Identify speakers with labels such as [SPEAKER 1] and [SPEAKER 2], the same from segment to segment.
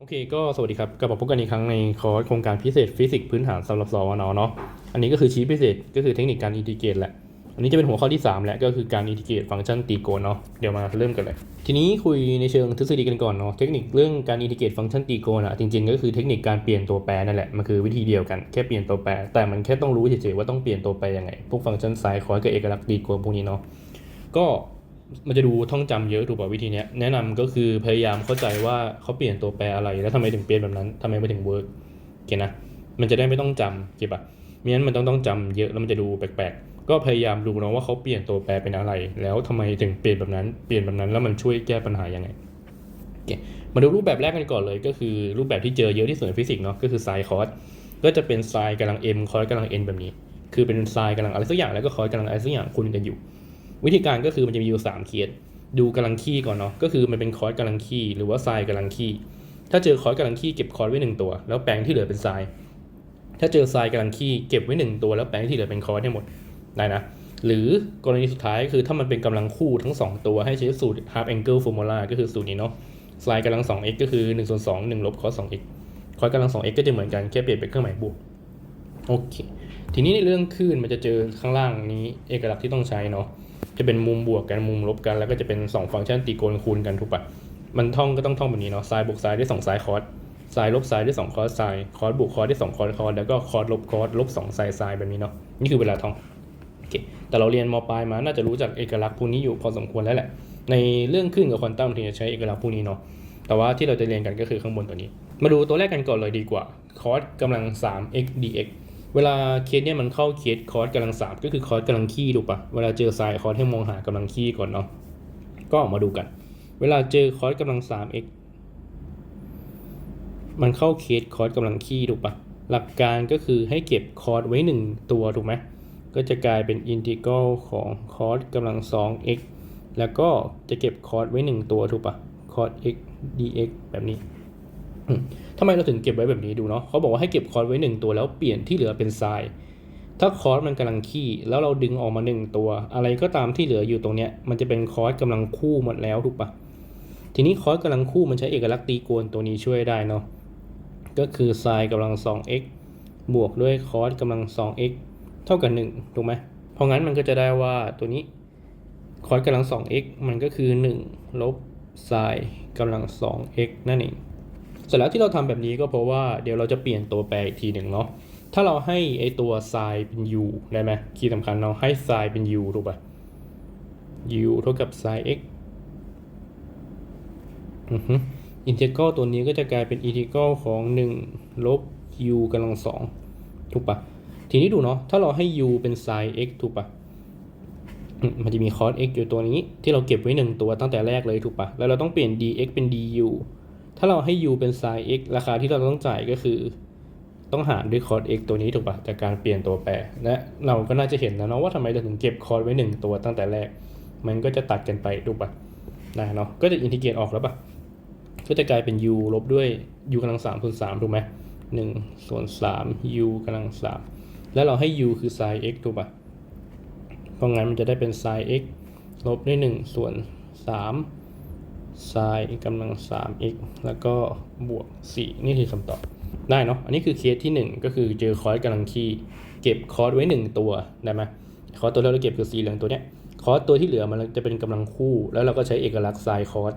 [SPEAKER 1] โอเคก็สวัสดีครับกลับมาพบกันอีกครั้งในคอร์สโครงการพิเศษฟิสิกส์พื้นฐานสำหรับสวนเนาะอันนี้ก็คือชี้พิเศษก็คือเทคนิคการอินทิเกรตแหละ อันนี้จะเป็นหัวข้อที่ 3 แหละก็คือการอินทิเกรตฟังก์ชันตรีโกณเนาะเดี๋ยวมาเริ่มกันเลย ทีนี้คุยในเชิงทฤษฎีกันก่อนเนาะเทคนิคเรื่องการอินทิเกรตฟังก์ชันตรีโกณอะจริงๆ ก็คือเทคนิคการเปลี่ยนตัวแปรนั่นแหละมันคือวิธีเดียวกันแค่เปลี่ยนตัวแปรแต่มันแค่ต้องรู้เฉยๆว่าต้องเปลี่ยนตัวแปรยังไงพวกฟังก์ชันไซน์คอสกับเอกลักษณ์ตรีโกณพวกนี้เนาะก็ มันจะดูท่องจำเยอะถูกป่ะวิธีเนี้ยแนะนำก็คือพยายามเข้าใจว่าเขาเปลี่ยนตัวแปรอะไร แล้วทำไมถึงเปลี่ยนแบบนั้นทำไมไม่ถึงเวิร์กเก็นะมันจะได้ไม่ต้องจำเก็ตป่ะมิงั้นมันต้องต้องจำเยอะแล้วมันจะดูแปลกๆ ก็พยายามดูนะว่าเขาเปลี่ยนตัวแปรเป็นอะไร แล้วทำไมถึงเปลี่ยนแบบนั้นเปลี่ยนแบบนั้นแล้วมันช่วยแก้ปัญหายังไงโอเคมาดูรูปแบบแรกกันก่อนเลย ก็คือรูปแบบที่เจอเยอะที่สุดในฟิสิกส์เนาะก็คือไซน์คอสก็จะเป็นไซน์กำลัง m คอสกำลัง n แบบนี้ คือเป็นไซน์กำลังอะไรสักอย่างแล้วก็คอสกำลังอะไรสักอย่างคูณกันอยู่ วิธีการก็คือมันจะมีอยู่3เคสดูกำลังคี่ก่อนเนาะก็คือมันเป็นคอร์สกำลังคี่หรือว่าทรายกำลังคี่ถ้าเจอคอร์สกำลังคี่เก็บคอร์สไว้หนึ่งตัว แล้วแปลงที่เหลือเป็นทราย ถ้าเจอทรายกำลังคี่เก็บไว้หนึ่งตัวแล้วแปลงที่เหลือเป็นคอร์สให้หมดได้นะหรือกรณีสุดท้ายคือถ้ามันเป็นกำลังคู่ทั้ง 2 ตัวให้ใช้สูตร half angle formula ก็คือสูตรนี้เนาะทรายกำลัง 2x ก็คือ1ส่วน2 1ลบคอส 2x คอร์สกำลัง 2x ก็จะเหมือนกันแค่เปลี่ยนเป็นเครื่องหมายบวกโอเคทีนี้ในเรื่องคลื่นมันจะเจอข้างล่างนี้เอกลักษณ์ที่ต้องใช้เนาะ จะเป็นมุมบวกกันมุมลบกัน แล้วก็จะเป็น 2 ฟังก์ชันตีโกณคูณกันถูกปะมันท่องก็ต้องท่องแบบนี้เนาะไซน์บวกไซน์ได้2ไซน์คอสไซน์ลบไซน์ได้2คอสไซน์คอสบวกคอสได้2คอสคอสแล้วก็คอสลบคอสลบ2ไซน์ไซน์แบบนี้เนาะนี่คือเวลาท่องโอเคแต่เราเรียนมปลายมาน่าจะรู้จักเอกลักษณ์พวกนี้อยู่พอสมควรแล้วแหละ ในเรื่องคลื่นกับควอนตัมที่จะใช้เอกลักษณ์พวกนี้เนาะแต่ว่าที่เราจะเรียนกันก็คือข้างบนตัวนี้ มาดูตัวแรกกันก่อนเลยดีกว่าคอสกำลัง 3x dx เวลาเคสเนี่ยมันเข้าเคสคอร์สกำลังสามก็คือคอร์สกำลังขี้ถูกปะเวลาเจอไซน์คอร์สให้มองหากำลังขี้ก่อนเนาะก็ออกมาดูกัน เวลาเจอคอร์สกำลังสาม x มันเข้าเคสคอร์สกำลังขี้ถูกปะหลักการก็คือให้เก็บคอร์สไว้หนึ่งตัวถูกไหมก็จะกลายเป็นอินทิกรัลของคอร์สกำลังสอง x แล้วก็จะเก็บคอร์สไว้หนึ่งตัวถูกปะคอร์ส x dx แบบนี้ ทำไมเราถึงเก็บไว้แบบนี้ดูเนาะเขาบอกว่าให้เก็บคอร์สไว้ 1 ตัวแล้วเปลี่ยนที่เหลือเป็นทราย ถ้าคอร์สมันกำลังขี้แล้วเราดึงออกมา 1 ตัว อะไรก็ตามที่เหลืออยู่ตรงเนี้ยมันจะเป็นคอร์สกำลังคู่หมดแล้วถูกปะทีนี้คอร์สกำลังคู่มันใช้เอกลักษณ์ตีโกณตัวนี้ช่วยได้เนาะก็คือทรายกำลัง 2x บวกด้วยคอร์สกำลัง 2x เท่ากับ1ถูกไหมเพราะงั้นมันก็จะได้ว่าตัวนี้คอร์สกำลัง 2x มันก็คือ 1 ลบทรายกำลัง 2x นั่นเอง เสร็จแล้วที่เราทำแบบนี้ก็เพราะว่าเดี๋ยวเราจะเปลี่ยนตัวแปรอีกทีหนึ่งเนาะถ้าเราให้ไอตัว sin เป็น u ได้ไหมคีย์สำคัญเราให้ sin เป็น u ถูกป่ะ u เท่ากับ sin x อือฮึอินทิกรัลตัวนี้ก็จะกลายเป็นอินทิกรัลของ 1 ลบ u กำลังสองถูกป่ะทีนี้ดูเนาะถ้าเราให้ u เป็น sin x ถูกป่ะมันจะมี cos x อยู่ตัวนี้ที่เราเก็บไว้หนึ่งตัวตั้งแต่แรกเลยถูกป่ะแล้วเราต้องเปลี่ยน dx เป็น du ถ้าเราให้ u เป็น sin x ราคาที่เราต้องจ่ายก็คือ ต้องหารด้วย cos x ตัวนี้ถูกปะจากการเปลี่ยนตัวแปรและเราก็น่าจะเห็นแล้วเนาะว่าทำไมเราถึงเก็บ cos ไว้ 1 ตัวตั้งแต่แรก มันก็จะตัดกันไปถูกปะนะเนาะก็จะอินทิเกรตออกแล้วปะก็จะกลายเป็น u ลบด้วย u กำลัง3ส่วน3ถูกไหมหนึ่งส่วน3 u กำลัง3แล้วเราให้ u คือ sin x ถูกปะเพราะงั้นมันจะได้เป็น sin x ลบด้วย1ส่วน3 sin กำลัง 3x แล้วก็บวก 4 นี่คือคำตอบได้เนาะอันนี้คือเคสที่ 1 ก็คือเจอคอร์สกำลังคี่เก็บคอร์สไว้ 1 ตัวได้ไหมคอร์สตัวที่เราเก็บคือสีเหลืองตัวเนี้ยคอร์สตัวที่เหลือมันจะเป็นกำลังคู่ แล้วเราก็ใช้เอกลักษณ์ไซน์คอร์ส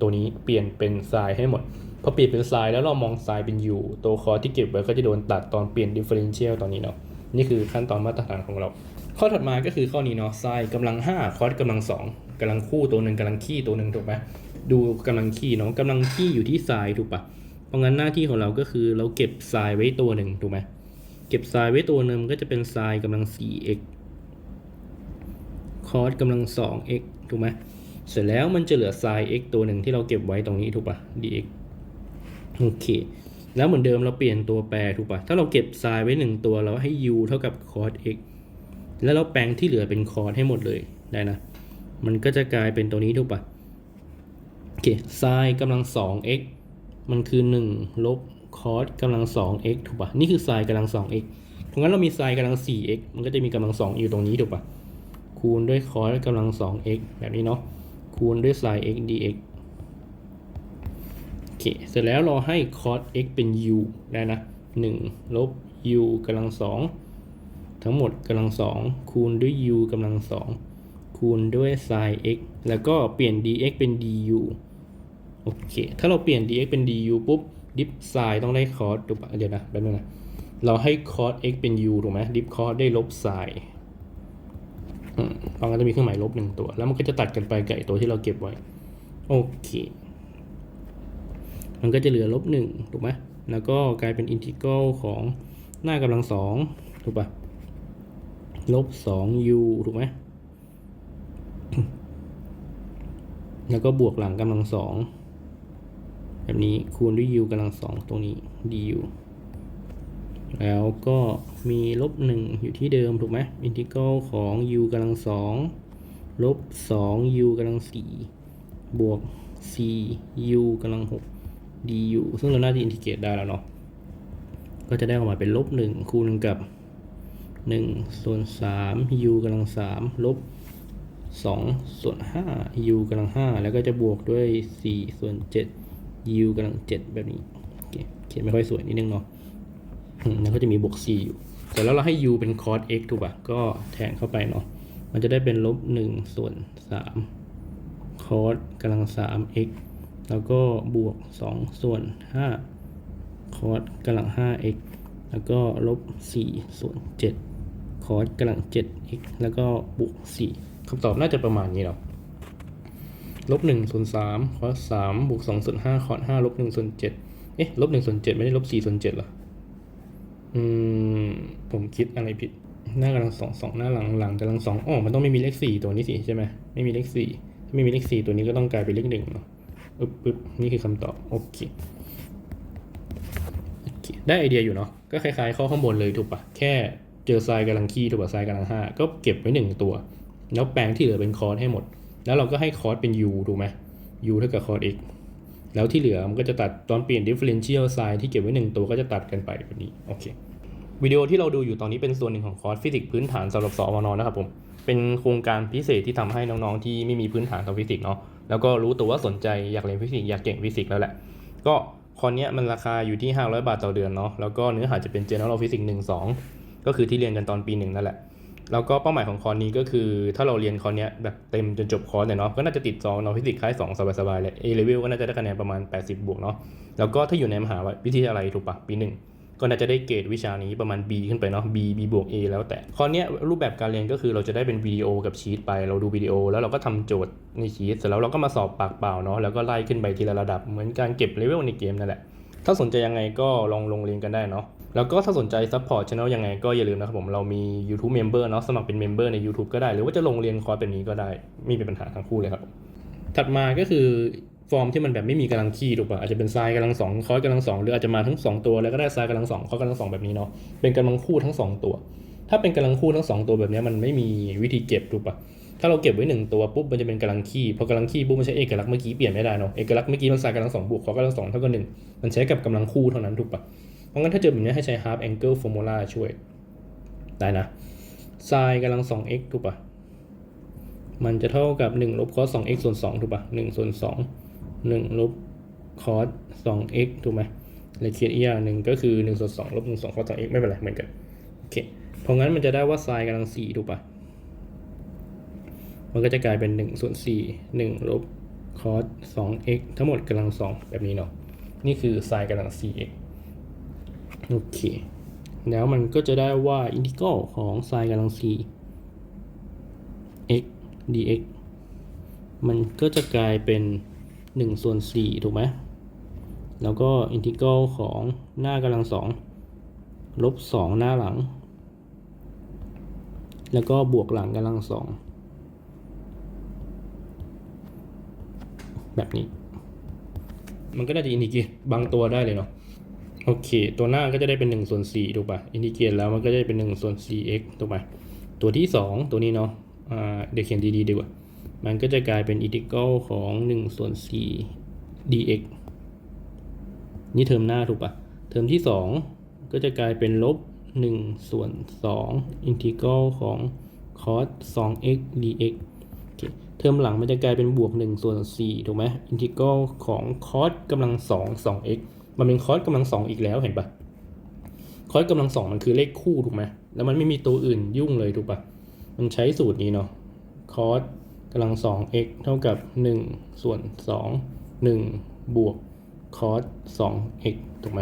[SPEAKER 1] ตัวนี้เปลี่ยนเป็นไซน์ให้หมด พอเปลี่ยนเป็นไซน์แล้วเรามองไซน์เป็น u ตัวคอร์สที่เก็บไว้ก็จะโดนตัดตอนเปลี่ยนดิฟเฟอเรนเชียลตอนนี้เนาะ นี่คือขั้นตอนมาตรฐานของเรา ข้อถัดมาก็คือข้อนี้เนาะไซน์กำลัง 5 คอร์สกำลัง 2กำลังคู่ตัวหนึ่งกำลังขี้ตัวหนึ่งถูกไหม ดูกำลังขี้เนาะกำลังขี้อยู่ที่ไซน์ถูกปะเพราะงั้นหน้าที่ของเราก็คือเราเก็บไซน์ไว้ตัวหนึ่งถูกไหมเก็บไซน์ไว้ตัวหนึ่งมันก็จะเป็นไซน์กำลัง 4x คอสกำลัง 2x ถูกไหมเสร็จแล้วมันจะเหลือ sin x ตัวหนึ่งที่เราเก็บไว้ตรงนี้ถูกปะ dx โอเค แล้วเหมือนเดิมเราเปลี่ยนตัวแปรถูกปะถ้าเราเก็บ sin ไว้หนึ่งตัวเราให้ u เท่ากับ cos x แล้วเราแปลงที่เหลือเป็น cos ให้หมดเลยได้นะ มันก็จะกลายเป็นตัวนี้ถูกปะ โอเค sin กำลัง 2x มันคือ 1 ลบ cos กำลัง 2x ถูกปะนี่คือ sin กำลัง 2x เพราะงั้นเรามี sin กำลัง 4x มันก็จะมีกำลัง 2 อยู่ตรงนี้ถูกปะคูณด้วยคอสกำลัง 2x แบบนี้เนาะ คูณด้วย sin x dx โอเค เสร็จแล้วเราให้ cos x เป็น u ได้นะ 1 ลบ u กำลังสองทั้งหมดกำลังสองคูณด้วย u กำลังสองคูณด้วย sin x แล้วก็เปลี่ยน dx เป็น du โอเค ถ้าเราเปลี่ยน dx เป็น du ปุ๊บดิฟ sin ต้องได้ cos ถูกปะเดี๋ยวนะแป๊บนึงนะ เราให้ cos x เป็น u ถูกไหมดิฟ cos ได้ลบ sin อืมเพราะงั้นจะมีเครื่องหมายลบหนึ่งตัว แล้วมันก็จะตัดกันไปกับไอ้ตัวที่เราเก็บไว้ โอเค มันก็จะเหลือลบหนึ่งถูกไหมแล้วก็กลายเป็นอินทิกรัลของหน้ากำลังสองถูกปะลบสอง u ถูกไหมแล้วก็บวกหลังกำลังสอง แบบนี้คูณด้วย u กำลังสองตรงนี้ du แล้วก็มีลบหนึ่งอยู่ที่เดิมถูกไหมอินทิกรัลของ u กำลังสองลบสอง u กำลังสี่บวก c u กำลังหก du ซึ่งเราน่าจะอินทิเกรตได้แล้วเนาะก็จะได้ออกมาเป็นลบหนึ่งคูณกับหนึ่งส่วนสาม u กำลังสามลบสองส่วนห้า u กำลังห้าแล้วก็จะบวกด้วยสี่ส่วนเจ็ด u กำลังเจ็ดแบบนี้โอเคเขียนไม่ค่อยสวยนิดนึงเนาะแล้วก็จะมีบวก c อยู่แต่แล้วเราให้ u เป็น cos x ถูกป่ะ ก็แทนเข้าไปเนาะ มันจะได้เป็นลบหนึ่งส่วนสาม cos กำลังสาม x แล้วก็บวกสองส่วนห้า cos กำลังห้า x แล้วก็ลบสี่ส่วนเจ็ด cos กำลังเจ็ด x แล้วก็บวกสี่คำตอบน่าจะประมาณนี้เนาะ ลบหนึ่งส่วนสาม cos สามบวกสองส่วนห้า cos ห้าลบหนึ่งส่วนเจ็ดเอ๊ะลบหนึ่งส่วนเจ็ดไม่ได้ลบสี่ส่วนเจ็ดเหรอ อืม ผมคิดอะไรผิด หน้ากำลังสองสองหน้าหลังหลังกำลังสองอ๋อมันต้องไม่มีเลขสี่ตัวนี้สิใช่ไหมไม่มีเลขสี่ถ้าไม่มีเลขสี่ตัวนี้ก็ต้องกลายเป็นเลขหนึ่งเนาะอึ๊บอึ๊บนี่คือคำตอบโอเคได้ไอเดียอยู่เนาะก็คล้ายๆข้อข้างบนเลยถูกปะแค่เจอไซน์กำลังคีถูกปะไซน์กำลังห้าก็เก็บไว้หนึ่งตัว แล้วแปลงที่เหลือเป็นคอร์สให้หมด แล้วเราก็ให้คอร์สเป็น u ถูกไหม u เท่ากับคอร์ส x แล้วที่เหลือมันก็จะตัดตอนเปลี่ยน differential sign ที่เก็บไว้หนึ่งตัวก็จะตัดกันไปแบบนี้โอเควิดีโอที่เราดูอยู่ตอนนี้เป็นส่วนหนึ่งของคอร์สฟิสิกส์พื้นฐานสำหรับสอวนนะครับผมเป็นโครงการพิเศษที่ทำให้น้องๆที่ไม่มีพื้นฐานทางฟิสิกส์เนาะแล้วก็รู้ตัวว่าสนใจอยากเรียนฟิสิกส์อยากเก่งฟิสิกส์แล้วแหละ ก็คอนเนี้ยมันราคาอยู่ที่ 500 บาทต่อเดือนเนาะแล้วก็เนื้อหาจะเป็น General Physics 1 2 ก็คือที่เรียนกันตอนปีหนึ่งนั่นแหละ แล้วก็เป้าหมายของคอนนี้ก็คือ ถ้าเราเรียนคอนเนี้ยแบบเต็มจนจบคอร์สเนี่ยเนาะก็น่าจะติดจอนอฟิสิกส์คล้าย2สบายๆเลย A level ก็น่าจะได้คะแนนประมาณ 80 บวกเนาะแล้วก็ถ้าอยู่ในมหาวิทยาลัยถูกปะปีหนึ่งก็น่าจะได้เกรดวิชานี้ประมาณ B ขึ้นไปเนาะ B B บวก A แล้วแต่คราวเนี้ยรูปแบบการเรียนก็คือเราจะได้เป็นวิดีโอกับชีตไป เราดูวิดีโอแล้วเราก็ทำโจทย์ในชีตเสร็จแล้วเราก็มาสอบปากเปล่าเนาะแล้วก็ไล่ขึ้นไปทีละระดับเหมือนการเก็บเลเวลในเกมนั่นแหละ ถ้าสนใจยังไงก็ลองลงเรียนกันได้เนาะ แล้วก็ถ้าสนใจซัพพอร์ตช่องยังไงก็อย่าลืมนะครับผม เรามี YouTube Member เนาะสมัครเป็น Member ใน YouTube ก็ได้ หรือว่าจะลงเรียนคอร์สแบบนี้ก็ได้ไม่มีปัญหาทั้งคู่เลยครับถัดมาก็คือฟอร์มที่มันแบบไม่มีกำลังคีย์ถูกป่ะอาจจะเป็นไซน์กำลังสองคอร์สกำลังสองหรืออาจจะมาทั้งสองตัวแล้วก็ได้ไซน์กำลังสองคอร์สกำลังสองแบบนี้เนาะเป็นกำลังคู่ทั้งสองตัว ถ้าเป็นกำลังคู่ทั้งสองตัวแบบนี้มันไม่มีวิธีเก็บถูกป่ะถ้าเราเก็บไว้หนึ่งตัวปุ๊บมันจะเป็นกำลังคีย์พอกำลังคีย์ปุ๊บมันใช้เอกลักษณ์เมื่อกี้เปลี่ยนไม่ได้เนาะเอกลักษณ์เมื่อกี้มันไซน์กำลังสองบวกคอร์สกำลังสองเท่ากับหนึ่งมันใช้กับกำลังคู่เท่านั้นถูกป่ะ เพราะงั้นถ้าเจอแบบนี้ให้ใช้ half angle formula ช่วย ได้นะไซน์กำลังสอง x ถูกป่ะมันจะเท่ากับ 1 ลบ cos 2 x ส่วน 2 ถูกป่ะ1ส่วน 2 1 ลบ cos 2 x ถูกไหมเลยเขียนอีกอย่างหนึ่งก็คือ 1 ส่วน 2 ลบ1ส่วน cos 2 x ไม่เป็นไรเหมือนกัน โอเค เพราะงั้นมันจะได้ว่า sin กำลัง 4 ถูกป่ะมันก็จะกลายเป็น 1 ส่วน 4 1 ลบ cos 2 x ทั้งหมดกำลัง 2 แบบนี้เนาะ นี่คือ sin กำลัง 4x โอเค แล้วมันก็จะได้ว่าอินทิกรัลของ sin กำลัง4 x dx มันก็จะกลายเป็น1ส่วน4ถูกไหมแล้วก็อินทิกรัลของหน้ากำลังสองลบ2หน้าหลัง แล้วก็บวกหลังกำลังสองแบบนี้ มันก็น่าจะอินทิเกรตบางตัวได้เลยเนาะ โอเค ตัวหน้าก็จะได้เป็น1ส่วน4ถูกป่ะอินทิเกรตแล้วมันก็จะได้เป็น1ส่วน 4x ถูกป่ะตัวที่ 2 ตัวนี้เนาะเดี๋ยวเขียนดีๆดีกว่า มันก็จะกลายเป็นอินทิกรัลของ1ส่วน4 dx นี่เทอมหน้าถูกปะเทอมที่ 2 ก็จะกลายเป็นลบ1ส่วน2อินทิกรัลของ cos 2x dx โอเคเทอมหลังมันจะกลายเป็นบวก1ส่วน4ถูกไหมอินทิกรัลของคอสกำลัง2 2 x มันเป็นคอสกำลัง2อีกแล้วเห็นปะคอสกำลัง2มันคือเลขคู่ถูกไหมแล้วมันไม่มีตัวอื่นยุ่งเลยถูกปะมันใช้สูตรนี้เนาะคอสกำลัง2 x เท่ากับ 1 ส่วน 2 1 บวกคอส2 x ถูกไหม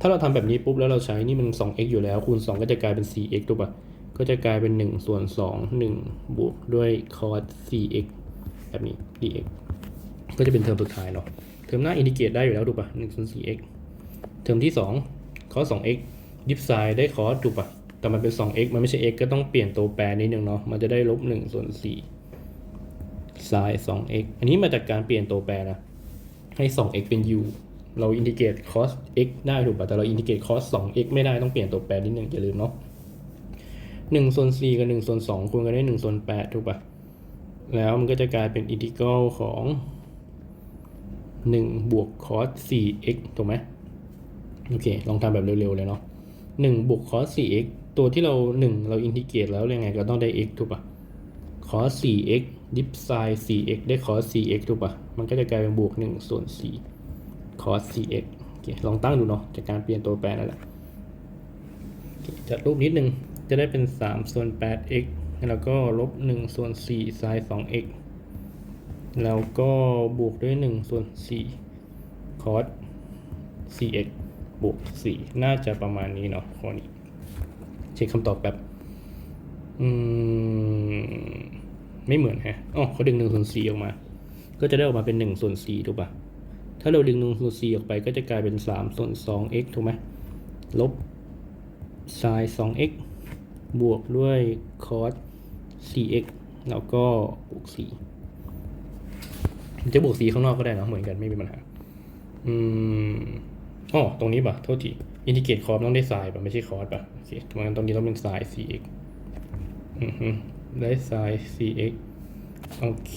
[SPEAKER 1] ถ้าเราทำแบบนี้ปุ๊บแล้วเราใช้นี่มัน 2x อยู่แล้ว คูณ 2 ก็จะกลายเป็น 4x ถูกปะก็จะกลายเป็น 1 ส่วน 2 1 บวกด้วยคอส 4x แบบนี้ dx ก็จะเป็นเทอมสุดท้ายเนาะ เทอมหน้าอินทิเกรตได้อยู่แล้วถูกปะ1ส่วน 4x เทอมที่2คอส 2x ยิบไซน์ได้คอสถูกปะแต่มันเป็น 2x มันไม่ใช่ x ก็ต้องเปลี่ยนตัวแปรนิดนึงเนาะ มันจะได้ลบ1ส่วน4ไซน์ 2x อันนี้มาจากการเปลี่ยนตัวแปรนะ ให้ 2x เป็น u เราอินทิเกรต cos x ได้ถูกปะแต่เราอินทิเกรต cos 2x ไม่ได้ต้องเปลี่ยนตัวแปรนิดนึงอย่าลืมเนาะ1ส่วน4กับ1ส่วน2คูณกันได้1ส่วน8ถูกปะแล้วมันก็จะกลายเป็นอินทิกรัลของ 1 บวก cos 4x ถูกไหมโอเค ลองทำแบบเร็วๆ เลยเนาะ1บวก cos 4x ตัวที่เรา 1 เราอินทิเกรตแล้วยังไงก็ต้องได้ x ถูกปะ cos 4x ดิฟ sin 4x ได้ cos 4x ถูกปะมันก็จะกลายเป็นบวก 1 ส่วน4 cos 4x โอเค ลองตั้งดูเนาะ จากการเปลี่ยนตัวแปรนั่นแหละจัดรูปนิดนึง จะได้เป็น 3 ส่วน 8x แล้วก็ลบ 1 ส่วน4 sin 2x แล้วก็บวกด้วย 1 ส่วน4 cos 4x บวก 4 น่าจะประมาณนี้เนาะข้อนี้ เช็คคำตอบแบบ อืม ไม่เหมือนฮะอ๋อเขาดึง 1 ส่วน 4 ออกมา ก็จะได้ออกมาเป็น 1 ส่วน 4 ถูกปะถ้าเราดึง 1 ส่วน 4 ออกไปก็จะกลายเป็น 3 ส่วน 2x ถูกไหมลบ sin 2x บวกด้วย cos 4x แล้วก็บวก 4 จะบวก4ข้างนอกก็ได้เนะเหมือนกันไม่มีปัญหา อืมอ๋อตรงนี้ป่ะ โทษทีอินทิเกรตคอมต้องได้ sin ป่ะ ไม่ใช่ cos ป่ะ โอเคตรงนั้นตรงนี้ต้องเป็น sin 4x อือฮึได้ sin 4x โอเค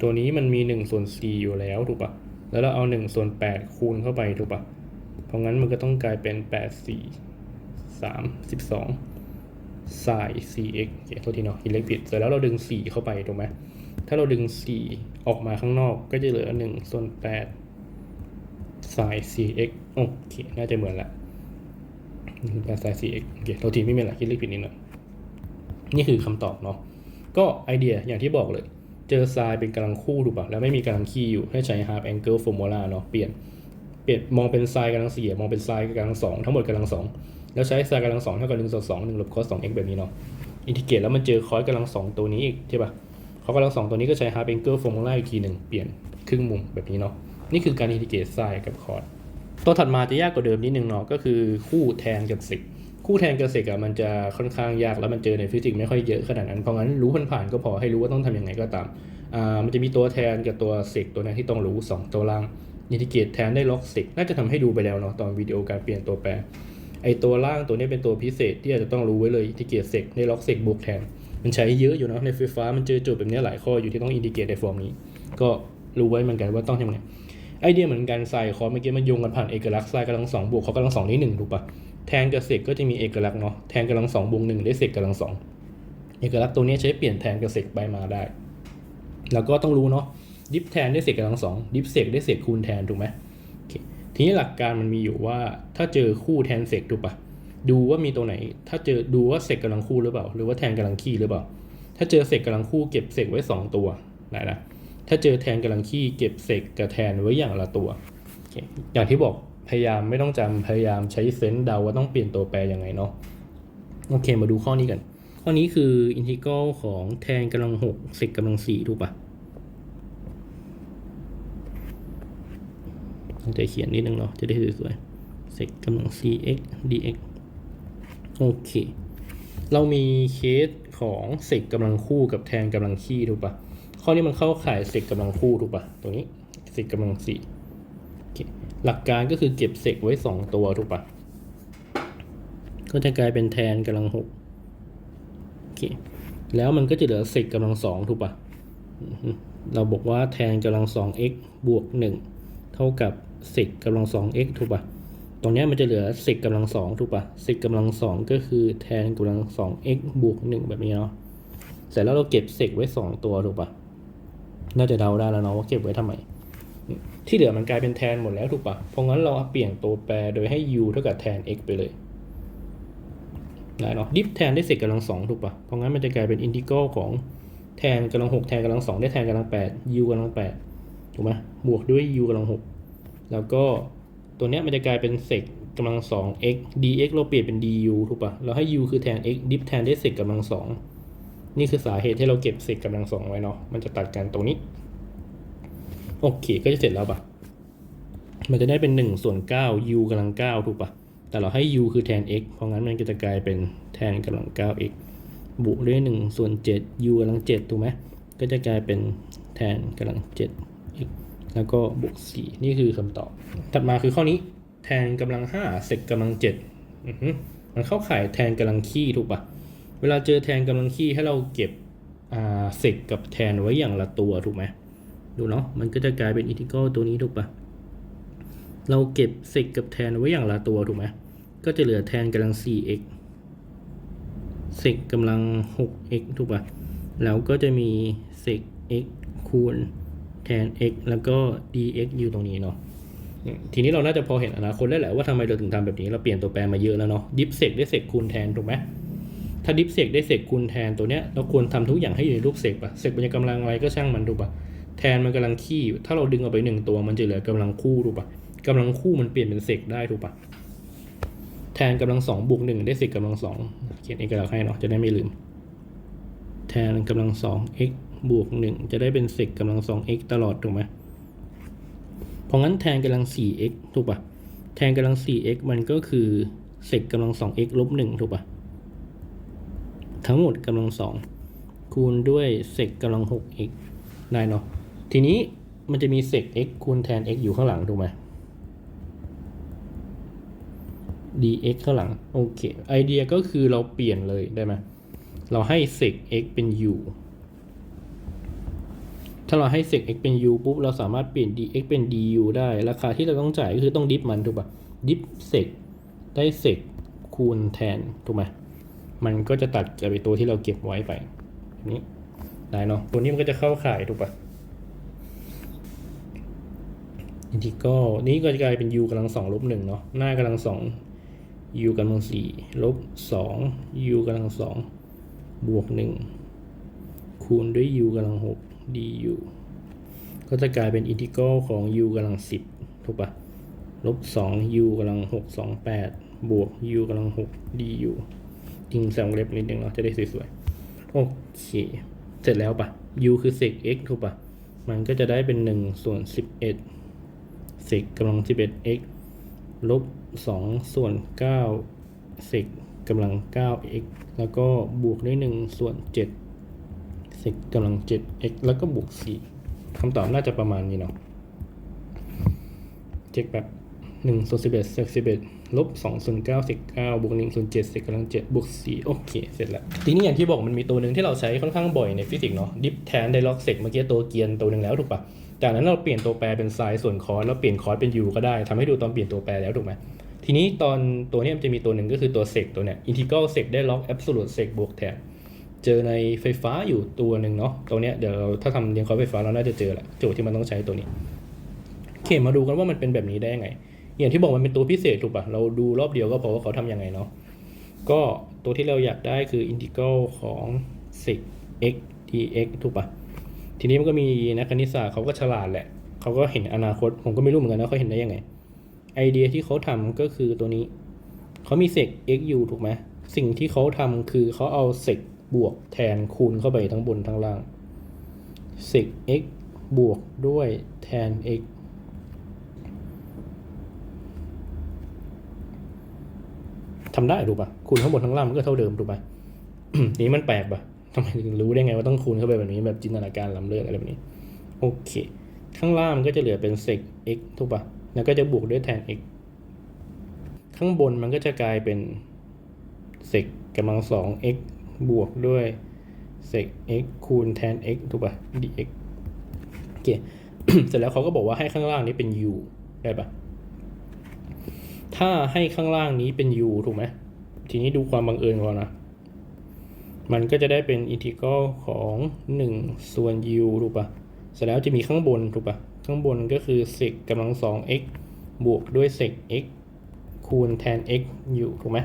[SPEAKER 1] ตัวนี้มันมี1ส่วน4อยู่แล้วถูกป่ะ แล้วเราเอา1ส่วน8คูณเข้าไปถูกป่ะ เพราะงั้นมันก็ต้องกลายเป็น8 4 3 12 sin 4x โอเคโทษทีเนาะคิเลขผิดเสร็จแล้วเราดึง 4 เข้าไปถูกไหม ถ้าเราดึง 4 ออกมาข้างนอกก็จะเหลือ 1 ส่วน8 sin 4x โอเค น่าจะเหมือนละ1 8 sin 4x โอเคโทษทีไม่เป็นไรคิดเลขผิดนิดหน่อยนี่คือคำตอบเนาะ ก็ไอเดียอย่างที่บอกเลย เจอไซน์เป็นกำลังคู่ถูกป่ะ แล้วไม่มีกำลังคี่อยู่ให้ใช้ half angle formula เนาะ เปลี่ยน เปลี่ยนมองเป็นไซน์กำลังสี่มองเป็นไซน์กำลังสองทั้งหมดกำลังสองแล้วใช้ไซน์กำลังสองเท่ากับหนึ่งส่วนสองหนึ่งลบคอสสอง x แบบนี้เนาะ อินทิเกรตแล้วมันเจอคอสกำลังสองตัวนี้อีกใช่ป่ะ คอสกำลังสองตัวนี้ก็ใช้ half angle formula อีกทีหนึ่งเปลี่ยนครึ่งมุมแบบนี้เนาะนี่คือการอินทิเกรตไซน์กับคอสตัวถัดมาจะยากกว่าเดิมนิดนึงเนาะก็คือคู่แทนกับเซกคู่แทนกับเซกอะมันจะค่อนข้างยากแล้วมันเจอในฟิสิกส์ไม่ค่อยเยอะขนาดนั้นเพราะงั้นรู้ผ่านๆก็พอให้รู้ว่าต้องทำยังไงก็ตามอ่ามันจะมีตัวแทนกับตัวเซกตัวนี้ที่ต้องรู้ 2 ตัวล่างอินทิเกรตแทนได้ล็อกเซกน่าจะทำให้ดูไปแล้วเนาะตอนวิดีโอการเปลี่ยนตัวแปรไอตัวล่างตัวนี้เป็นตัวพิเศษที่อาจจะต้องรู้ไว้เลยอินทิเกรตเซกได้ล็อกเซกบวกแทน มันใช้เยอะอยู่เนาะในไฟฟ้ามันเจอโจทย์แบบนี้หลายข้ออยู่ที่ต้องอินทิเกตในฟอร์มนี้ ก็รู้ไว้เหมือนกันว่าต้องทำยังไงไอเดียเหมือนกันใส่คอร์เมื่อกี้มันโยงกันผ่านเอกลักษณ์ไซน์กำลังสองบวกเขากำลังสองนี่หนึ่งถูกปะแทนกับเซกก็จะมีเอกลักษณ์เนาะแทนกำลังสองบวกหนึ่งได้เซกกำลังสองเอกลักษณ์ตัวนี้ใช้เปลี่ยนแทนกับเซกไปมาได้ แล้วก็ต้องรู้เนาะดิฟแทนได้เศษกำลังสองดิฟเศษได้เศษคูณแทนถูกไหมทีนี้หลักการมันมีอยู่ว่าถ้าเจอคู่แทนเศษถูกปะ ดูว่ามีตัวไหน ถ้าเจอดูว่าเศษกำลังคู่หรือเปล่า หรือว่าแทนกำลังคี่หรือเปล่า ถ้าเจอเศษกำลังคู่เก็บเศษไว้สองตัวนะนะถ้าเจอแทนกำลังคี่เก็บเศษกับแทนไว้อย่างละตัว อย่างที่บอกพยายามไม่ต้องจำพยายามใช้เซนส์เดาว่าต้องเปลี่ยนตัวแปรยังไงเนาะโอเคมาดูข้อนี้กัน ข้อนี้คืออินทิกรัลของแทนกำลังหกเศษกำลังสี่ถูกปะตั้งใจเขียนนิดนึงเนาะจะได้สวยๆเซกกำลัง cx dx โอเค เรามีเคสของเซกกำลังคู่กับแทนกำลังคี่ถูกปะข้อนี้มันเข้าข่ายเซกกำลังคู่ถูกปะตรงนี้เซกกำลังสี่หลักการก็คือเก็บเซกไว้สองตัวถูกปะก็จะกลายเป็นแทนกำลังหกโอเคแล้วมันก็จะเหลือเซกกำลังสองถูกปะเราบอกว่าแทนกำลังสอง x บวกหนึ่งเท่ากับเซกกำลังสอง x ถูกปะ ตรงนี้มันจะเหลือเซกกำลังสองถูกปะเซกกำลังสองก็คือแทนกำลังสอง x บวกหนึ่งแบบนี้เนาะเสร็จแล้วเราเก็บเซกไว้สองตัวถูกปะน่าจะเดาได้แล้วเนาะว่าเก็บไว้ทำไม ที่เหลือมันกลายเป็นแทนหมดแล้วถูกปะเพราะงั้นเราเปลี่ยนตัวแปรโดยให้ u เท่ากับแทน x ไปเลยได้เนาะดิฟแทนได้เศษกำลังสองถูกปะเพราะงั้นมันจะกลายเป็นอินทิกรัลของแทนกำลังหกแทนกำลังสองได้แทนกำลังแปด u กำลังแปดถูกไหมบวกด้วย u กำลังหกแล้วก็ ตัวเนี้ยมันจะกลายเป็นเศษกำลังสอง x dx เราเปลี่ยนเป็น du ถูกปะเราให้ u คือแทน x ดิฟแทนได้เศษกำลังสองนี่คือสาเหตุที่เราเก็บเศษกำลังสองไว้เนาะ มันจะตัดกันตรงนี้ โอเค ก็จะเสร็จแล้วปะมันจะได้เป็น1ส่วน9 u กำลัง9ถูกปะแต่เราให้ u คือแทน x เพราะงั้นมันก็จะกลายเป็นแทนกำลัง 9x บวกด้วย1ส่วน7 u กำลัง7ถูกไหมก็จะกลายเป็นแทนกำลัง 7x แล้วก็บวก4นี่คือคำตอบ ถัดมาคือข้อนี้ แทนกำลัง5เศษกำลัง7อือฮึมันเข้าข่ายแทนกำลังคี่ถูกปะเวลาเจอแทนกำลังคี่ให้เราเก็บเศษกับแทนไว้อย่างละตัวถูกไหมดูเนาะมันก็จะกลายเป็นอินทิกรัลตัวนี้ถูกปะเราเก็บเซกกับแทนไว้อย่างละตัวถูกไหมก็จะเหลือแทนกำลัง 4x เซกกำลัง 6x ถูกปะแล้วก็จะมีเซก x คูณ แทน x แล้วก็ dx อยู่ตรงนี้เนาะทีนี้เราน่าจะพอเห็นอนาคตได้แหละว่าทำไมเราถึงทำแบบนี้เราเปลี่ยนตัวแปรมาเยอะแล้วเนาะดิฟเซกได้เซกคูณแทนถูกไหมถ้าดิฟเซกได้เซกคูณแทนตัวเนี้ยเราควรทำทุกอย่างให้อยู่ในรูปเซกปะเซกมันจะกำลังอะไรก็ช่างมันถูกปะแทนมันกำลังขี้ ถ้าเราดึงออกไปหนึ่งตัวมันจะเหลือกำลังคู่ถูกปะกำลังคู่มันเปลี่ยนเป็นเซกได้ถูกปะแทนกำลังสองบวกหนึ่งได้เซกกำลังสองเขียนเอกลักษณ์ให้เนาะจะได้ไม่ลืม แทนกำลังสอง x บวกหนึ่งจะได้เป็นเซกกำลังสอง x ตลอด ถูกไหมเพราะงั้นแทนกำลังสี่ x ถูกปะแทนกำลังสี่ x มันก็คือเซกกำลังสอง x ลบหนึ่งถูกปะทั้งหมดกำลังสองคูณด้วยเซกกำลังหก x ได้เนาะ ทีนี้มันจะมีเศษ x คูณแทน x อยู่ข้างหลัง ถูกไหม dx ข้างหลัง โอเค ไอเดียก็คือเราเปลี่ยนเลยได้ไหมเราให้เศษ x เป็น u ถ้าเราให้เศษ x เป็น u ปุ๊บเราสามารถเปลี่ยน dx เป็น du ได้ ราคาที่เราต้องจ่ายก็คือต้องดิฟมันถูกปะดิฟเศษได้เศษคูณแทนถูกไหมมันก็จะตัดกับไอตัวที่เราเก็บไว้ไปนี้ได้เนาะตัวนี้มันก็จะเข้าข่ายถูกปะอินทิกรัลนี้ก็จะกลายเป็น u กำลังสองลบหนึ่งเนาะหน้ากำลังสอง u กำลังสี่ลบสอง u กำลังสองบวกหนึ่ง คูณด้วย u กำลังหก du ก็จะกลายเป็นอินทิกรัลของ u กำลังสิบถูกปะลบสอง u กำลังหกสองแปดบวก u กำลังหก du จริงแซงเล็บนิดนึงเนาะจะได้สวยๆ โอเค เสร็จแล้วปะ u คือเศษ x ถูกปะมันก็จะได้เป็นหนึ่งส่วนสิบเอ็ดเศษกำลัง 11x ลบ 2 ส่วน9เศษกำลัง 9x แล้วก็บวกด้วย 1 ส่วน 7 เศษกำลัง 7x แล้วก็บวก4คำตอบน่าจะประมาณนี้เนาะเช็คแบบ1ส่วน11เศษ11ลบ2ส่วน9เศษ9บวก1ส่วน7เศษกำลัง7บวก4โอเค เสร็จแล้ว ทีนี้อย่างที่บอกมันมีตัวหนึ่งที่เราใช้ค่อนข้างบ่อยในฟิสิกส์เนาะดิฟแทนไดล็อกเซกเมื่อกี้ตัวเกียนตัวหนึ่งแล้วถูกปะจากนั้นเราเปลี่ยนตัวแปรเป็นไซน์ส่วนคอสแล้วเปลี่ยนคอสเป็น u ก็ได้ทำให้ดูตอนเปลี่ยนตัวแปรแล้วถูกไหมทีนี้ตอนตัวนี้มันจะมีตัวหนึ่งก็คือตัวเซกตัวเนี้ยอินทิกรัลเซกได้ล็อกแอบสูตรเซกบวกแทน เจอในไฟฟ้าอยู่ตัวหนึ่งเนาะตัวเนี้ยเดี๋ยวเราถ้าทำเรียนคอร์สไฟฟ้าเราน่าจะเจอแหละโจทย์ที่มันต้องใช้ตัวนี้โอเคมาดูกันว่ามันเป็นแบบนี้ได้ยังไง อย่างที่บอกมันเป็นตัวพิเศษถูกปะเราดูรอบเดียวก็พอว่าเขาทำยังไงเนาะก็ตัวที่เราอยากได้คืออินทิกรัลของเซก x dx ถูกปะทีนี้มันก็มีนักคณิตศาสตร์เขาก็ฉลาดแหละเขาก็เห็นอนาคตผมก็ไม่รู้เหมือนกันนะเขาเห็นได้ยังไง ไอเดียที่เขาทำก็คือตัวนี้เขามีเศษ x u ถูกไหมสิ่งที่เขาทำคือเขาเอาเศษ บวกแทนคูณเข้าไปทั้งบนทั้งล่างเศษ x บวกด้วยแทน x ทำได้ถูกปะคูณทั้งบนทั้งล่างมันก็เท่าเดิมถูกปะนี้มันแปลกปะทำไมถึงรู้ได้ไงว่าต้องคูณเข้าไปแบบนี้แบบจินตนาการล้ำเลิศอะไรแบบนี้ โอเค ข้างล่างมันก็จะเหลือเป็นเศษ x ถูกปะแล้วก็จะบวกด้วยแทน x ข้างบนมันก็จะกลายเป็นเศษกำลังสอง x บวกด้วยเศษ x คูณแทน x ถูกปะ dx โอเค เสร็จแล้วเขาก็บอกว่าให้ข้างล่างนี้เป็น u ได้ปะถ้าให้ข้างล่างนี้เป็น u ถูกไหม ทีนี้ดูความบังเอิญก่อนนะ มันก็จะได้เป็นอินทิกรัลของ 1 ส่วน u ถูกปะเสร็จแล้วจะมีข้างบนถูกปะข้างบนก็คือ sec กำลังสอง x บวกด้วย sec x คูณแทน x อยู่ถูกไหม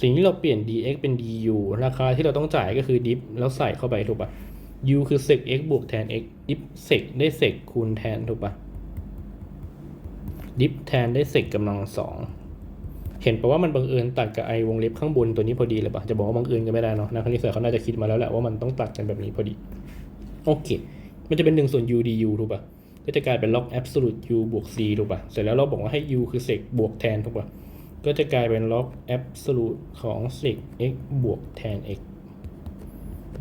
[SPEAKER 1] สิ่งที่เราเปลี่ยน dx เป็น du ราคาที่เราต้องจ่ายก็คือ dip แล้วใส่เข้าไปถูกปะ u คือ sec x บวกแทน x dip sec ได้ sec คูณแทนถูกปะ dip แทนได้ sec กำลังสองเห็นปะว่ามันบังเอิญตัดกับไอวงเล็บข้างบนตัวนี้พอดีเลยปะจะบอกว่าบังเอิญก็ไม่ได้เนาะนักคณิตศาสตร์เขาน่าจะคิดมาแล้วแหละว่ามันต้องตัดกันแบบนี้พอดี โอเค มันจะเป็น1ส่วน u du ถูกปะก็จะกลายเป็น log absolute u บวก c ถูกปะเสร็จแล้วเราบอกว่าให้ u คือ sec บวกแทนถูกปะ ก็จะกลายเป็น log absolute ของ sec x บวกแทน x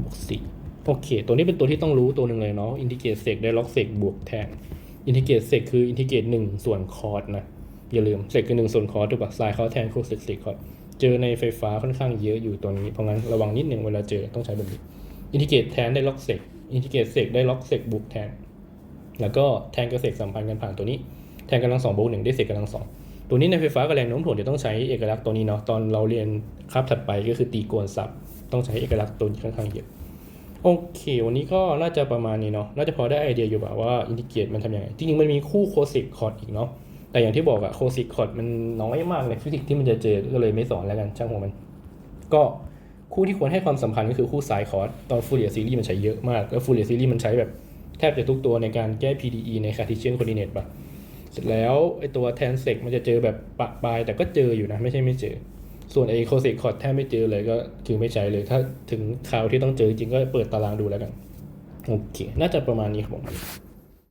[SPEAKER 1] บวก c โอเค ตัวนี้เป็นตัวที่ต้องรู้ตัวหนึ่งเลยเนาะอินทิเกรตเซกได้ล็อกเซกบวกแทนอินทิเกรตเซกคืออินทิเกรตหนึ่งส่วนคอร์ดนะ อย่าลืมเซกคือหนึ่งส่วนคอร์ดถูกปะไซน์เขาแทนคูเซกเซกคอร์ดเจอในไฟฟ้าค่อนข้างเยอะอยู่ตัวนี้ เพราะงั้นระวังนิดหนึ่งเวลาเจอต้องใช้แบบนี้อินทิเกรตแทนได้ล็อกเซกอินทิเกรตเซกได้ล็อกเซกบวกแทน แล้วก็แทนกับเซกสัมพันธ์กันผ่านตัวนี้ แทนกำลังสองบวกหนึ่งได้เซกกำลังสอง ตัวนี้ในไฟฟ้ากับแรงโน้มถ่วงจะต้องใช้เอกลักษณ์ตัวนี้เนาะตอนเราเรียนคาบถัดไปก็คือตีโกนศัพท์ต้องใช้เอกลักษณ์ตัวนี้ค่อนข้างเยอะโอเค วันนี้ก็น่าจะประมาณนี้เนาะน่าจะพอได้ไอเดียอยู่แบบว่าอินทิเกรตมันทำยังไงจริงๆมันมีคู่โคสิกคอร์ดอีกเนาะแต่อย่างที่บอกอะโคสิกคอร์ดมันน้อยมากในฟิสิกส์ที่มันจะเจอก็เลยไม่สอนแล้วกันช่างหัวมัน ก็คู่ที่ควรให้ความสำคัญก็คือคู่ไซน์คอร์ดตอนฟูเรียซีรีส์มันใช้เยอะมากแล้วฟูเรียซีรีส์มันใช้แบบแทบจะทุกตัวในการแก้ PDE ใน Cartesian coordinate ปะ เสร็จแล้วไอตัวแทนเซกมันจะเจอแบบปะปลายแต่ก็เจออยู่นะไม่ใช่ไม่เจอ ส่วนไอโคสิกคอร์ดแทบไม่เจอเลยก็คือไม่ใช้เลย ถ้าถึงคราวที่ต้องเจอจริงก็เปิดตารางดูแล้วกันโอเค น่าจะประมาณนี้ครับผม